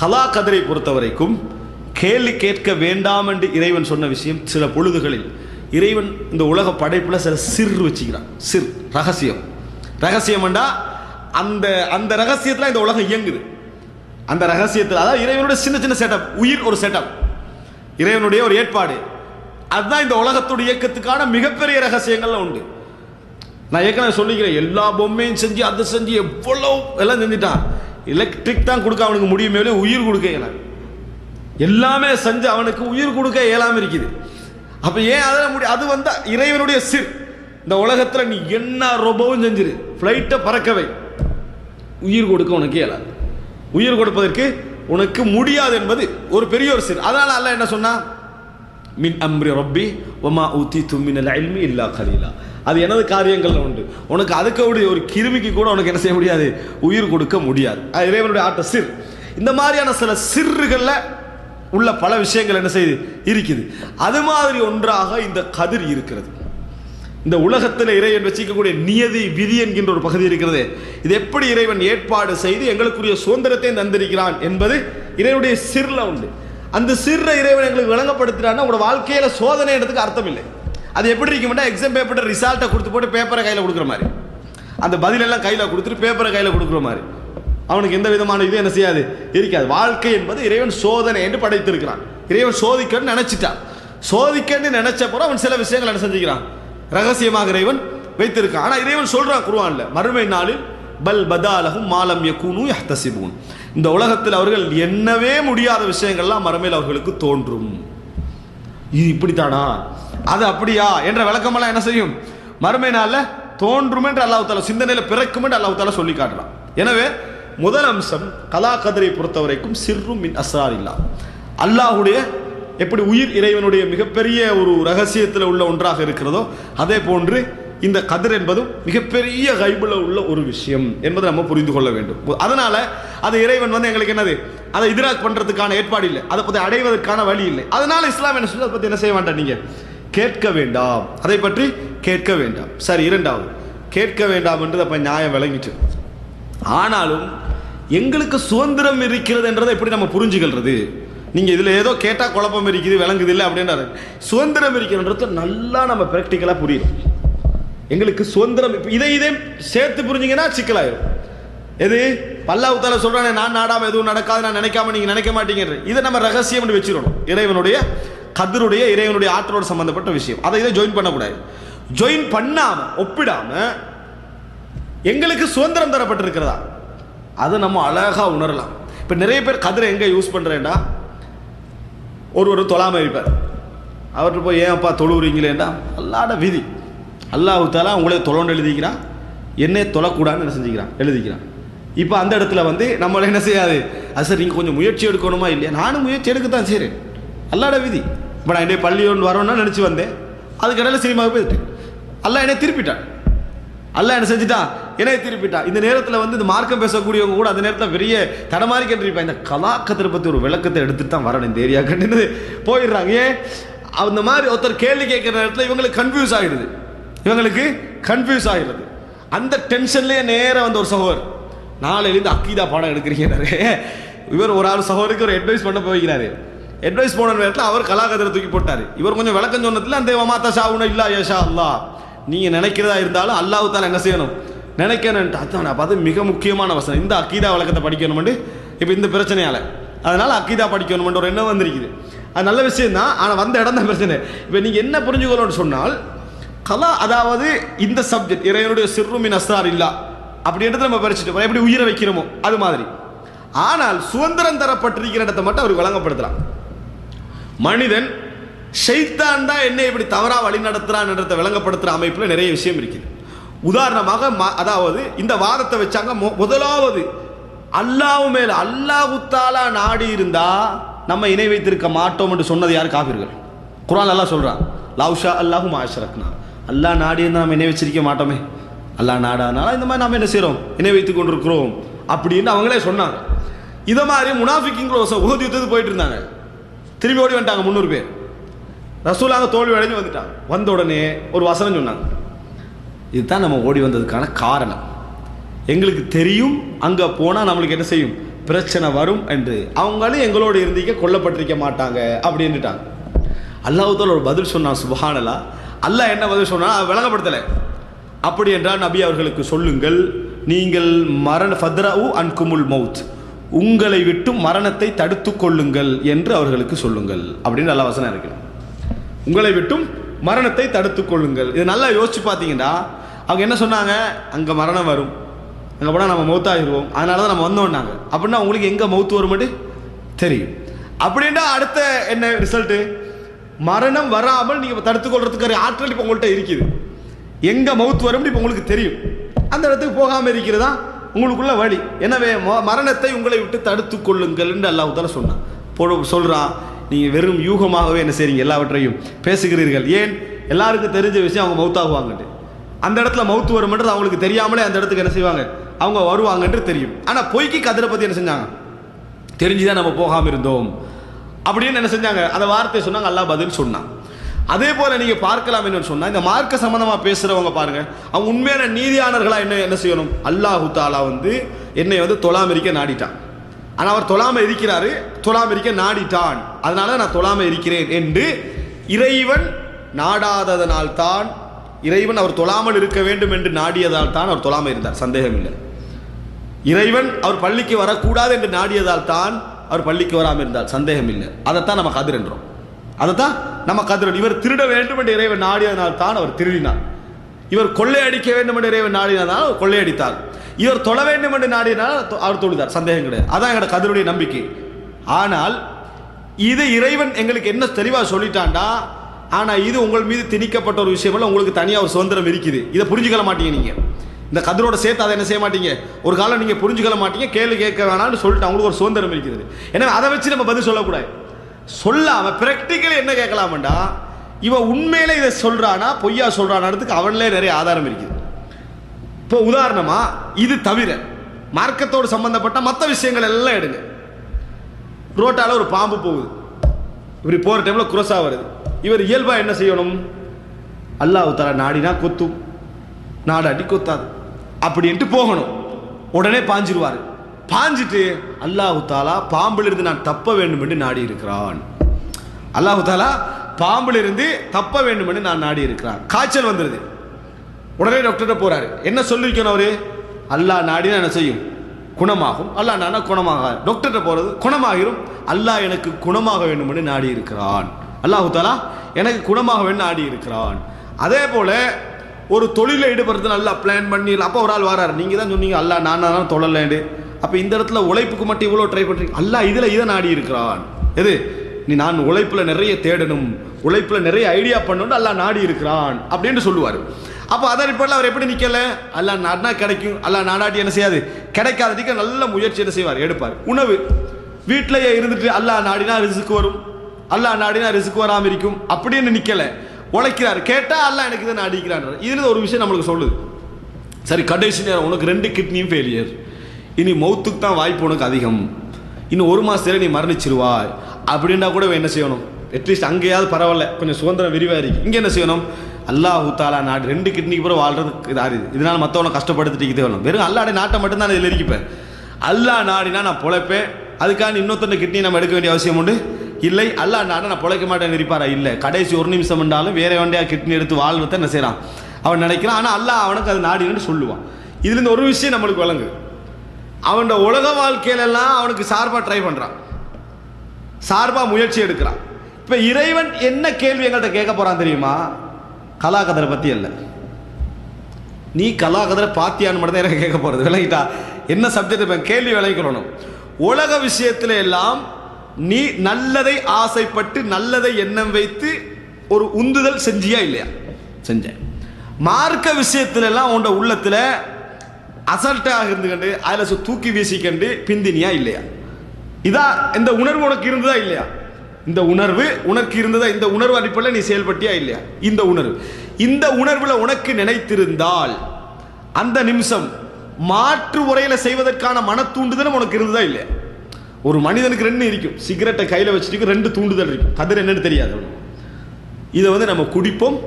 கலா கதிரை பொறுத்த வரைக்கும் கேள்வி கேட்க வேண்டாம் என்று இறைவன் சொன்ன விஷயம் சில பொழுதுகளில். இறைவன் இந்த உலக படைப்பில் சில சிர் வச்சுக்கிறான். சிர் ரகசியம். ரகசியம்டா அந்த அந்த ரகசியத்தில் இந்த உலகம் இயங்குது. அந்த ரகசியத்தில் அதாவது இறைவனுடைய சின்ன சின்ன செட்டப் உயிர் ஒரு செட்டப் இறைவனுடைய ஒரு ஏற்பாடு. அதுதான் இந்த உலகத்துடைய இயக்கத்துக்கான மிகப்பெரிய ரகசியங்கள்லாம் உண்டு. நான் ஏற்கனவே சொல்லிக்கிறேன் எல்லா பொம்மையும் செஞ்சு அதை செஞ்சு எவ்வளோ எல்லாம் செஞ்சுட்டான். எலக்ட்ரிக் தான் கொடுக்க அவனுக்கு முடியுமே உயிர் கொடுக்க இயலாது. எல்லாமே செஞ்சு அவனுக்கு உயிர் கொடுக்க இயலாம இருக்குது. அப்ப ஏன் அதில் முடியும் அது வந்து இறைவனுடைய சிர். இந்த உலகத்தில் நீ என்ன ரொம்பவும் செஞ்சிரு. ஃப்ளைட்டை பறக்கவை உயிர் கொடுக்க உனக்கு இயலாது. உயிர் கொடுப்பதற்கு உனக்கு முடியாது என்பது ஒரு பெரிய ஒரு சிர். அதனால அல்ல என்ன சொன்னா? மின் அம்ரி ரொப்பி ஒமா ஊத்தி தும்மினல் இல்மி இல்லா கலீலா. அது எனது காரியங்கள் உண்டு. உனக்கு அதுக்கூடிய ஒரு- கிருமிக்கு கூட உனக்கு என்ன செய்ய முடியாது? உயிர் கொடுக்க முடியாது. அது இறைவனுடைய ஆட்ட சிர். இந்த மாதிரியான சில சிறுகளில் உள்ள பல விஷயங்கள் என்ன செய்யுது இருக்குது. அது மாதிரி ஒன்றாக இந்த கதிர் இருக்கிறது. இந்த உலகத்தில் இறைவன் வச்சிக்கக்கூடிய நியதி விதி என்கின்ற ஒரு பகுதி இருக்கிறது. இது எப்படி இறைவன் ஏற்பாடு செய்து எங்களுக்குரிய சுதந்திரத்தை தந்திருக்கிறான் என்பது இறைவனுடைய சிறில் உண்டு. அந்த சிற இறைவன் எங்களுக்கு விளங்கப்படுத்தினான்னா உங்களோட வாழ்க்கையில் சோதனை எடுத்துக்கு அர்த்தம் இல்லை. அது எப்படி இருக்குமெண்டா எக்ஸாம் பேப்பர் ரிசல்ட்டை கொடுத்து போட்டு பேப்பரை கையில் கொடுக்குற மாதிரி. அந்த பதிலெல்லாம் கையில் கொடுத்துட்டு பேப்பரை கையில் கொடுக்குற மாதிரி. அவனுக்கு எந்த விதமான இது என்ன செய்யாது? இருக்காது. வாழ்க்கை என்பது இறைவன் சோதனை என்று படைத்திருக்கிறான். இறைவன் சோதிக்கன்னு நினச்சிட்டான். சோதிக்கன்னு நினைச்ச பிறகு அவன் சில விஷயங்கள் என்ன செஞ்சுக்கிறான்? ரகசியமாக இறைவன் வைத்திருக்கான். ஆனால் இறைவன் சொல்கிறான் குருவான்ல மறுமை நாளில் பல் பதாலகும் மாலம் யக்கூனு யஹ்தசிபூன். இந்த உலகத்தில் அவர்கள் எண்ணவே முடியாத விஷயங்கள்லாம் மறுமையில் அவர்களுக்கு தோன்றும். இது இப்படித்தானா? அது அப்படியா? என்ற விளக்கமெல்லாம் என்ன செய்யும்? மறுமை நாளில் தோன்றும் என்று அல்லாஹ் சிந்தனையில் பிறக்கும் என்று அல்லாஹால சொல்லி காட்டுறான். எனவே முதல் அம்சம் கலா கதிரை பொறுத்த வரைக்கும் சிறும் மின் அஸ்ரார் இல்லா அல்லாஹுடைய எப்படி உயிர் இறைவனுடைய மிகப்பெரிய ஒரு ரகசியத்தில் உள்ள ஒன்றாக இருக்கிறதோ அதே போன்று இந்த கதிர் என்பதும் மிகப்பெரிய கைபுல உள்ள ஒரு விஷயம் என்பதை நம்ம புரிந்து கொள்ள வேண்டும். அதனால அது இறைவன் வந்து எங்களுக்கு என்னது? அதை எதிராக பண்றதுக்கான ஏற்பாடு இல்லை. அதை பற்றி அடைவதற்கான வழி இல்லை. அதனால இஸ்லாம் என்ன சொல்லி அதை பற்றி என்ன செய்ய வேண்டாம் நீங்க? கேட்க வேண்டாம். அதை பற்றி கேட்க வேண்டாம். சரி இரண்டாவது. கேட்க வேண்டாம் என்று அப்ப நியாயம் விளங்கிட்டு. ஆனாலும் எங்களுக்கு சுதந்திரம் இருக்கிறது என்றதை எப்படி நம்ம புரிஞ்சுக்கிறது நீங்க இதுல ஏதோ கேட்டா குழப்பம் இருக்குது விளங்குது இல்லை அப்படின்றாரு. சுதந்திரம் இருக்கிறன்றது நல்லா நம்ம பிராக்டிக்கலா புரியும் எங்களுக்கு சுதந்திரம் இதை இதே சேர்த்து புரிஞ்சிங்கன்னா சிக்கலாயிரும். எது? பல்லாவு தால சொல்றானே நான் நாடாம எதுவும் நடக்காது நான் நினைக்காம நீங்க நினைக்க மாட்டீங்க இதை நம்ம ரகசியம் வச்சிடணும் இறைவனுடைய கதிருடைய இறைவனுடைய ஆற்றலோடு சம்பந்தப்பட்ட விஷயம். அதை இதை ஜாயின் பண்ணக்கூடாது. ஜாயின் பண்ணாம ஒப்பிடாம எங்களுக்கு சுதந்திரம் தரப்பட்டிருக்கிறதா? அதை நம்ம அழகா உணரலாம். இப்ப நிறைய பேர் கதிரை எங்க யூஸ் பண்றேன்டா? ஒரு ஒரு தொழாம இருப்பார். அவர்கிட்ட போய் ஏன்ப்பா தொழுவுறீங்களேண்டா? அல்லாட விதி. அல்லாஹு தாலா உங்களே தொழோண்டு எழுதிக்கிறான். என்னே தொழக்கூடாதுன்னு என்ன செஞ்சுக்கிறான்? எழுதிக்கிறான். இப்போ அந்த இடத்துல வந்து நம்மளை என்ன செய்யாது? அது சார் நீங்கள் கொஞ்சம் முயற்சி எடுக்கணுமா இல்லையா? நானும் முயற்சி எடுக்க தான் சரி அல்லாட விதி. இப்போ நான் என்னை பள்ளி ஒன்று வரணும்னு நினச்சி வந்தேன். அதுக்கடையில் சினிமாவுக்கு போயிட்டேன் அல்ல என்னை திருப்பிட்டான். அல்ல என்ன செஞ்சுட்டான் என்னை திருப்பிட்டான் இந்த நேரத்தில் வந்து இந்த மார்க்கம் பேசக்கூடியவங்க கூட அந்த நேரத்தில் பெரிய தடமாறி கேட்டிருப்பான். இந்த கலாக்கத்தை பற்றி ஒரு விளக்கத்தை எடுத்துட்டு தான் வரணும் இந்த ஏரியா கண்டு போயிடுறாங்க. ஏன்? அந்த மாதிரி ஒருத்தர் கேள்வி கேட்குற நேரத்தில் இவங்களுக்கு கன்ஃபியூஸ் ஆகிடுது இவங்களுக்கு கன்ஃபியூஸ் ஆகிடுது அந்த டென்ஷன்லேயே நேராக வந்த ஒரு சகோதரர். நாளையிலேருந்து அக்கீதா பாடம் எடுக்கிறீங்கிறாரு இவர் ஒரு ஆள் சகோதரிக்கு ஒரு அட்வைஸ் பண்ண போய்க்கிறாரு. அட்வைஸ் போன நேரத்தில் அவர் கலாகதிரை தூக்கி போட்டார். இவர் கொஞ்சம் விளக்கம் சொன்னதில் அந்த மாத்தா ஷாவுன இல்லா ஏஷா அல்லா. நீங்கள் நினைக்கிறதா இருந்தாலும் அல்லாஹ் தால என்ன செய்யணும்? நினைக்கணும்ட்டு அதான் நான் பார்த்து மிக முக்கியமான வசனம். இந்த அக்கீதா விளக்கத்தை படிக்கணும்னு இப்போ இந்த பிரச்சனையால். அதனால் அக்கீதா படிக்கணும்ன்ற ஒரு எண்ணம் வந்திருக்குது. அது நல்ல விஷயம் தான் ஆனால் வந்த இடம் தான் பிரச்சனை. இப்போ நீங்கள் என்ன புரிஞ்சுக்கணும்னு சொன்னால் கலா அதாவது இந்த சப்ஜெக்ட் இறைவனுடைய சிறுமின் அஸ்தார் இல்லா. அப்படின்றது நம்ம பறிச்சுட்டு எப்படி உயிரை வைக்கிறோமோ அது மாதிரி. ஆனால் சுதந்திரம் தரப்பட்டிருக்கிற இடத்தை மட்டும் அவர் வழங்கப்படுத்தலாம். மனிதன் ஷைத்தான் தான் என்னை இப்படி தவறா வழி நடத்துறான்றதை விளங்கப்படுத்துற அமைப்பில் நிறைய விஷயம் இருக்குது. உதாரணமாக ம- அதாவது இந்த வாதத்தை வச்சாங்க மொ- முதலாவது அல்லாஹ் மேல அல்லாஹு தாலா நாடி இருந்தா நம்ம இணை வைத்திருக்க மாட்டோம் என்று சொன்னது யார்? காபிர்கள். குரான் எல்லாம் சொல்றான். லவ்ஷா அல்லாஹு மாஷரக்னா அல்லாஹ் நாடி இருந்தா நம்ம இணை வச்சிருக்க மாட்டோமே. அல்லா நாடானால இந்த மாதிரி நாம் என்ன செய்கிறோம் இணை வைத்துக் கொண்டிருக்கிறோம். அப்படின்னு அவங்களே சொன்னாங்க. இதை மாதிரி முனாஃபிக்குங்கிற உகதி யுத்தத்துக்கு போயிட்டு இருந்தாங்க. திரும்பி ஓடி வந்துட்டாங்க முந்நூறு பேர். ரசூலாக தோல்வி அடைஞ்சு வந்துட்டாங்க. வந்த உடனே ஒரு வசனம் சொன்னாங்க. இதுதான் நம்ம ஓடி வந்ததுக்கான காரணம். எங்களுக்கு தெரியும் அங்கே போனால் நம்மளுக்கு என்ன செய்யும்? பிரச்சனை வரும் என்று. அவங்களும் எங்களோடு இருந்தீங்க கொல்லப்பட்டிருக்க மாட்டாங்க அப்படின்ட்டாங்க அல்லாஹால ஒரு பதில் சொன்னான் சுபஹானலா அல்லாஹ் என்ன பதில் சொன்னா விளங்கப்படுத்தலை அப்படி என்றால் நபி அவர்களுக்கு சொல்லுங்கள் நீங்கள் மரண ஃபத்ராவு அன் குமுல் மவுத் உங்களை விட்டு மரணத்தை தடுத்து கொள்ளுங்கள் என்று அவர்களுக்கு சொல்லுங்கள். அப்படின்னு நல்ல வசனம் இருக்கு. உங்களை விட்டும் மரணத்தை தடுத்து கொள்ளுங்கள். இது நல்லா யோசிச்சு பார்த்தீங்கன்னா அவங்க என்ன சொன்னாங்க? அங்கே மரணம் வரும். அங்கே போனால் நம்ம மௌத்தாகிடுவோம் அதனால தான் நம்ம வந்தோம்னாங்க. அப்படின்னா உங்களுக்கு எங்கே மௌத்து வரும்னு தெரியும். அப்படின்னா அடுத்த என்ன ரிசல்ட்டு மரணம் வராமல் நீங்கள் தடுத்துக்கொள்றதுக்கு ஆற்றல் இப்போ உங்கள்கிட்ட இருக்குது. எங்கே மவுத் வரும்னு இப்போ உங்களுக்கு தெரியும். அந்த இடத்துக்கு போகாமல் இருக்கிறதா? உங்களுக்குள்ள வழி. எனவே ம- மரணத்தை உங்களை விட்டு தடுத்து கொள்ளுங்கள் என்று அல்லாஹ் சொன்னான். போ சொல்கிறான் நீங்கள் வெறும் யூகமாகவே என்ன செய்றீங்க? எல்லாவற்றையும் பேசுகிறீர்கள். ஏன்? எல்லாருக்கும் தெரிஞ்ச விஷயம் அவங்க மவுத்தாகுவாங்கட்டு அந்த இடத்துல மவுத்து வரும்ன்றது அவங்களுக்கு தெரியாமலே அந்த இடத்துக்கு என்ன செய்வாங்க? அவங்க வருவாங்கன்று தெரியும். ஆனால் பொய்க்கு கதிரை பற்றி என்ன செஞ்சாங்க? தெரிஞ்சுதான் நம்ம போகாமல் இருந்தோம். அப்படின்னு என்ன செஞ்சாங்க? அந்த வார்த்தையை சொன்னாங்க. அல்லா பதில் சொன்னான். அதே போல நீங்க பார்க்கலாம் என்னன்னு சொன்னா இந்த மார்க்க சம்பந்தமா பேசுறவங்க பாருங்க. அவங்க உண்மையான நீதியாளர்களா என்ன என்ன செய்யணும்? அல்லாஹு தாலா வந்து என்னை வந்து தொழாம இருக்க நாடிட்டான். ஆனா அவர் தொழாம இருக்கிறாரு தொழாம இருக்க நாடிட்டான். அதனால நான் தொழாம இருக்கிறேன் என்று இறைவன் நாடாததனால் தான் இறைவன் அவர் தொழாமல் இருக்க வேண்டும் என்று நாடியதால் தான் அவர் தொழாமல் இருந்தார். சந்தேகம் இல்லை. இறைவன் அவர் பள்ளிக்கு வரக்கூடாது என்று நாடியதால் தான் அவர் பள்ளிக்கு வராமல் இருந்தார். சந்தேகம் இல்லை. அதைத்தான் நம்ம கதிர் என்றோம். அதைத்தான் நம்ம கதிரன் இவர் திருட வேண்டும் என்று இறைவன் நாடியதனால் தான் அவர் திருடினார். இவர் கொள்ளையடிக்க வேண்டும் என்று இறைவன் நாடினால் அவர் கொள்ளையடித்தார் இவர் தொழ வேண்டும் என்று நாடினால் அவர் தொழுதார். சந்தேகம் கிடையாது. அதான் எங்களோட கதிருடைய நம்பிக்கை. ஆனால் இது இறைவன் எங்களுக்கு என்ன தெளிவாக சொல்லிட்டான்டா? ஆனால் இது உங்கள் மீது திணிக்கப்பட்ட ஒரு விஷயம் உங்களுக்கு தனியாக ஒரு சுதந்திரம் இருக்குது. இதை புரிஞ்சுக்கல மாட்டீங்க நீங்கள் இந்த கதிரோட சேர்த்து அதை என்ன செய்ய மாட்டீங்க? ஒரு காலம் நீங்கள் புரிஞ்சுக்கல மாட்டீங்க. கேள்வி கேட்க வேணாம்னு சொல்லிட்டு அவங்களுக்கு ஒரு சுதந்திரம் இருக்கிறது. எனவே அதை வச்சு நம்ம பதில் சொல்லக்கூடாது. சொல்லாம பிராக்டிக்கலி என்ன கேட்கலாமண்டா இவன் உண்மையில இதை சொல்றானா பொய்யா சொல்றானான்றதுக்கு அவன்லே நிறைய ஆதாரம் இருக்குது. இப்போ உதாரணமா இது தவிர மார்க்கத்தோடு சம்பந்தப்பட்ட மற்ற விஷயங்கள் எல்லாம் எடுங்க. ரோட்டால ஒரு பாம்பு போகுது. இப்படி போற டைம்ல குரோசா வருது. இவர் இயல்பா என்ன செய்யணும்? அல்லாஹ் தர நாடினா கொத்தும். நாடாட்டி கொத்தாது. அப்படின்ட்டு போகணும். உடனே பாஞ்சிருவாரு. பாஞ்சிட்டு அல்லாஹு தாலா பாம்பிலிருந்து நான் தப்ப வேண்டும் என்று நாடி இருக்கிறான் அல்லாஹு தாலா பாம்பிலிருந்து தப்ப வேண்டும் என்று நான் நாடி இருக்கிறான் காய்ச்சல் வந்துருது. உடனே டாக்டர்கிட்ட போறாரு. என்ன சொல்லியிருக்கணும் அவரு? அல்லாஹ் நாடினா என்ன செய்யும்? குணமாகும். அல்லாஹ் நானா குணமாக. டாக்டர்கிட்ட போறது குணமாகிரும். அல்லாஹ் எனக்கு குணமாக வேண்டும் என்று நாடி இருக்கிறான் அல்லாஹு தாலா எனக்கு குணமாக வேண்டும் நாடி இருக்கிறான் அதே போல ஒரு தொழிலில் ஈடுபடுறது நல்லா பிளான் பண்ணி அப்போ ஒரு ஆள் வராரு. நீங்கள் தான் சொன்னீங்க அல்லாஹ் நான் தான் தொழலேண்டு அப்போ இந்த இடத்துல உழைப்புக்கு மட்டும் இவ்வளோ ட்ரை பண்ணுறீங்க அல்ல இதில் இதை நாடி இருக்கிறான். எது? நீ நான் உழைப்பில் நிறைய தேடணும் உழைப்பில் நிறைய ஐடியா பண்ணணும் அல்லாஹ் நாடி இருக்கிறான் அப்படின்னு சொல்லுவார். அப்போ அதன் ரிப்போர்ட்டில் அவர் எப்படி நிற்கல அல்லாஹ் நாடினா கிடைக்கும். அல்லாஹ் நாடாட்டி என்ன செய்யாது? கிடைக்காததுக்கு நல்ல முயற்சி என்ன செய்வார்? எடுப்பார். உணவு. வீட்டிலேயே இருந்துட்டு அல்லாஹ் நாடினா ரிசுக்கு வரும். அல்லாஹ் நாடினா ரிசுக்கு வராமல் இருக்கும். அப்படின்னு நிற்கலை உழைக்கிறார். கேட்டால் அல்லாஹ் எனக்கு இதை நாடிக்கிறான் இதில் ஒரு விஷயம் நம்மளுக்கு சொல்லுது. சரி கடைசி நேரம். உனக்கு ரெண்டு கிட்னியும் ஃபெயிலியர் இனி மௌத்துக்கு தான் வாய்ப்பு உனக்கு அதிகம். இன்னும் ஒரு மாசத்துல நீ மரணிச்சிருவாய். அப்படின்னா கூட என்ன செய்யணும்? அட்லீஸ்ட் அங்கேயாவது பரவாயில்ல. கொஞ்சம் சுதந்திரம் விரிவாக இருக்கு. இங்கே என்ன செய்யணும்? அல்லாஹ் தாலா நாடு ரெண்டு கிட்னிக்கு பிறகு வாழ்றதுக்கு இது இதனால் மற்றவனை கஷ்டப்படுத்திட்டு இது வேணும் வெறும் அல்லாட நாட்டை மட்டும்தான் இதில் இருக்கிப்பேன். அல்லாஹ் நாடினா நான் பொழைப்பேன். அதுக்காக இன்னொருத்தன கிட்னி நம்ம எடுக்க வேண்டிய அவசியம் உண்டு? இல்லை. அல்லாஹ் நாடை நான் பொழைக்க மாட்டேன்னு இருப்பாரா? இல்லை. கடைசி ஒரு நிமிஷம் என்றாலும் வேற வேண்டிய கிட்னி எடுத்து வாழ்வதை என்ன செய்கிறான் அவன் நினைக்கிறான். ஆனால் அல்லா அவனுக்கு அது நாடினு சொல்லுவான். இதுலேருந்து ஒரு விஷயம் நம்மளுக்கு வழங்கு அவனோட உலக வாழ்க்கையிலெல்லாம் அவனுக்கு சார்பாக ட்ரை பண்ணுறான் சார்பாக முயற்சி எடுக்கிறான். இப்போ இறைவன் என்ன கேள்வி எங்கள்கிட்ட கேட்க போகிறான் தெரியுமா? கலாகதரை பற்றி இல்லை நீ கலாகதரை பாத்தியான்னு மட்டும் தான் எனக்கு கேட்க போகிறது விளங்கிட்டா? என்ன சப்ஜெக்ட் இப்போ கேள்வி விளைக்கணும் உலக விஷயத்தில் எல்லாம் நீ நல்லதை ஆசைப்பட்டு நல்லதை எண்ணம் வைத்து ஒரு உந்துதல் செஞ்சியா இல்லையா? செஞ்சேன் மார்க்க விஷயத்துல எல்லாம் உன்னோட உள்ளத்துல அசல்ட்டாக இருந்து கண்டு அதில் சு- தூக்கி வீசிக்கண்டு பிந்தினியா இல்லையா? இதா இந்த உணர்வு உனக்கு இருந்ததா இல்லையா? இந்த உணர்வு உனக்கு இருந்ததா? இந்த உணர்வு அடிப்படையில் நீ செயல்பட்டியா இல்லையா? இந்த உணர்வு. இந்த உணர்வில் உனக்கு நினைத்திருந்தால் அந்த நிமிஷம் மாற்று முறையில செய்வதற்கான மன தூண்டுதலும் உனக்கு இருந்ததா இல்லையா? ஒரு மனிதனுக்கு ரெண்டு இருக்கும். சிகரெட்டை கையில் வச்சுட்டு ரெண்டு தூண்டுதல் இருக்கும். கதிர் என்னன்னு தெரியாது இதை வந்து நம்ம குடிப்போம்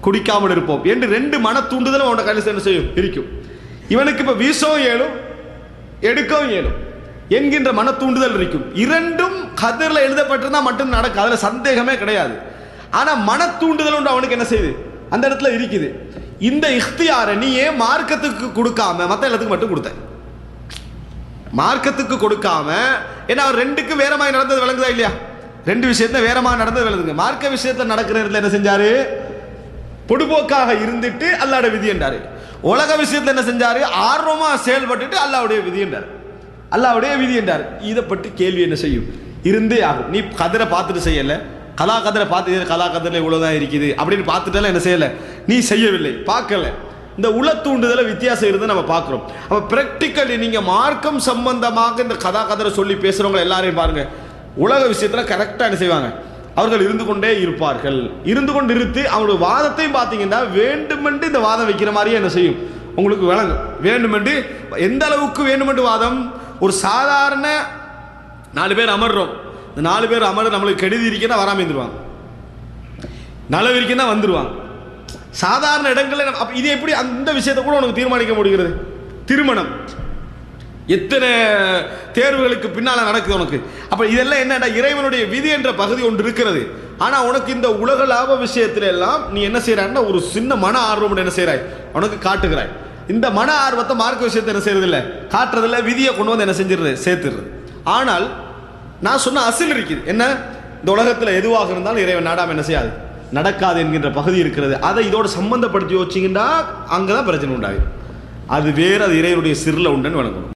குடிக்காமல் இருப்போம். என்று ரெண்டு மன தூண்டுதலும் அவனோட கையில் என்ன செய்யும் இருக்கும். இவனுக்கு இப்ப வீசவும் இயலும் எடுக்கவும் இயலும் என்கின்ற மன தூண்டுதல் இருக்கும். இரண்டும் கதிரில் எழுதப்பட்டிருந்தா மட்டும் நடக்கும். அதுல சந்தேகமே கிடையாது. ஆனா மன தூண்டுதல் ஒன்று அவனுக்கு என்ன செய்யுது அந்த இடத்துல இருக்குது. இந்த இஃப்தியாரை நீ ஏன் மார்க்கத்துக்கு கொடுக்காம மற்ற எல்லாத்துக்கு மட்டும் கொடுத்த? மார்க்கத்துக்கு கொடுக்காம ஏன்னா அவர் ரெண்டுக்கும் வேற மாதிரி நடந்தது விளங்குதா இல்லையா? ரெண்டு விஷயத்த வேற மாதிரி நடந்தது விளங்குங்க மார்க்க விஷயத்தில் நடக்கிற இடத்துல என்ன செஞ்சாரு? பொடுபோக்காக இருந்துட்டு அல்லாட விதி என்றாரு. உலக விஷயத்தில் என்ன செஞ்சாரு? ஆர்வமாக செயல்பட்டுட்டு அல்லாவுடைய விதி என்றார். அல்லாவுடைய விதி என்றார். இதை பற்றி கேள்வி என்ன செய்யும்? இருந்தே ஆகும். நீ கதிரை பார்த்துட்டு செய்யலை. கலா கதிரை பார்த்து கலா கதிரில் இவ்வளோதான் இருக்குது. அப்படின்னு பார்த்துட்டாலும் என்ன செய்யலை? நீ செய்யவில்லை. பார்க்கல. இந்த உள தூண்டுதல வித்தியாசம் இருந்து நம்ம பார்க்குறோம். அப்போ ப்ராக்டிக்கலி நீங்கள் மார்க்கம் சம்பந்தமாக இந்த கதா கதிரை சொல்லி பேசுகிறவங்க எல்லாரையும் பாருங்கள் உலக விஷயத்தில் கரெக்டாக என்ன செய்வாங்க? அவர்கள் இருந்து கொண்டே இருப்பார்கள். இருந்து கொண்டு இருத்து அவங்களுடைய வாதத்தையும் பார்த்தீங்கன்னா வேண்டுமென்று இந்த வாதம் வைக்கிற மாதிரியே என்ன செய்யும்? உங்களுக்கு விளங்கும் வேண்டுமென்று எந்த அளவுக்கு வேண்டுமென்று வாதம்? ஒரு சாதாரண நாலு பேர் அமர்றோம். இந்த நாலு பேர் அமர நம்மளுக்கு கெடுதி இருக்குன்னா வராமல் இருந்துருவாங்க. நலவு இருக்குன்னா வந்துருவாங்க. சாதாரண இடங்களில் நம்ம- இது எப்படி அந்த விஷயத்தை கூட உனக்கு தீர்மானிக்க முடிகிறது? திருமணம். எத்தனை தேர்வுகளுக்கு பின்னால் நடக்குது உனக்கு? அப்போ இதெல்லாம் என்னடா இறைவனுடைய விதி என்ற பகுதி ஒன்று இருக்கிறது. ஆனால் உனக்கு இந்த உலக லாப விஷயத்துல எல்லாம் நீ என்ன செய்யறான்னா ஒரு சின்ன மன ஆர்வம் என்ன செய்கிறாய் உனக்கு காட்டுகிறாய். இந்த மன ஆர்வத்தை மார்க்க விஷயத்தை என்ன செய்யறதில்ல காட்டுறதில்ல விதியை கொண்டு வந்து என்ன செஞ்சிடுறது? சேர்த்துடுறது. ஆனால் நான் சொன்ன அசில் இருக்குது. என்ன? இந்த உலகத்தில் எதுவாக இருந்தாலும் இறைவன் நாடாம என்ன செய்யாது? நடக்காது என்கின்ற பகுதி இருக்கிறது. அதை இதோட சம்பந்தப்படுத்தி வச்சிங்கன்னா அங்கதான் பிரச்சனை உண்டாகுது. அது வேறு அது இறைவனுடைய சிறில் உண்டுன்னு வணங்கணும்